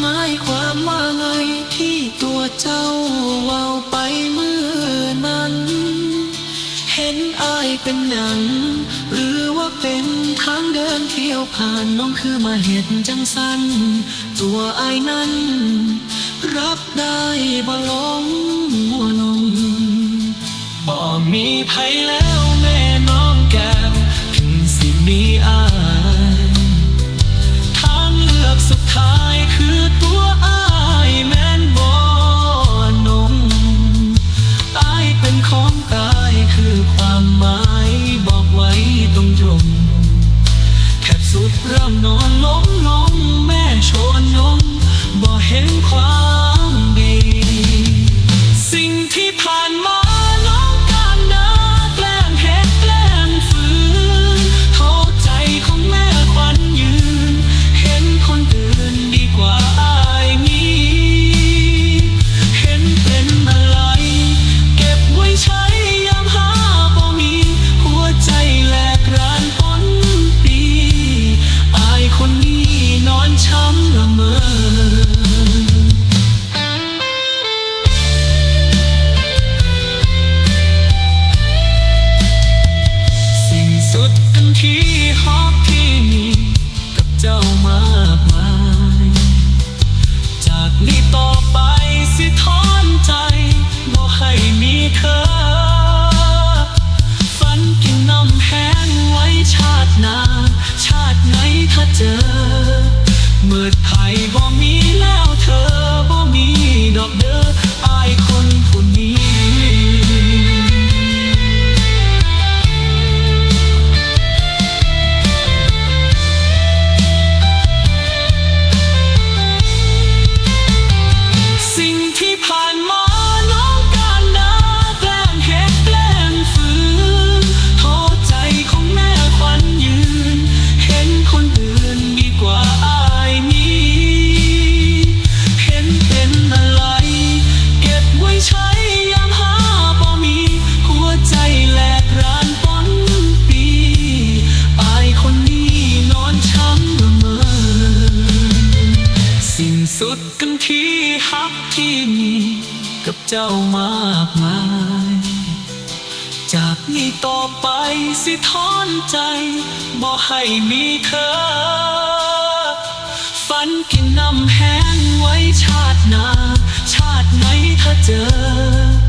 หมายความว่าไงที่ตัวเจ้าเว้าไปเมื่อนั้น เห็นอายเป็นหนัง หรือว่าเป็นทางเดินเที่ยวผ่านน้องคือมาเห็นจังสันตัวอายนั้น รับได้บ่ลงมัวลงบ่มีภัยแล้ว สุดกันที่ฮักที่มีกับเจ้ามากมาย จากนี้ต่อไปสิทอนใจบ่ให้มีเธอ ฝันกินน้ำแห้งไว้ชาติหนาชาติไหนถ้าเจอ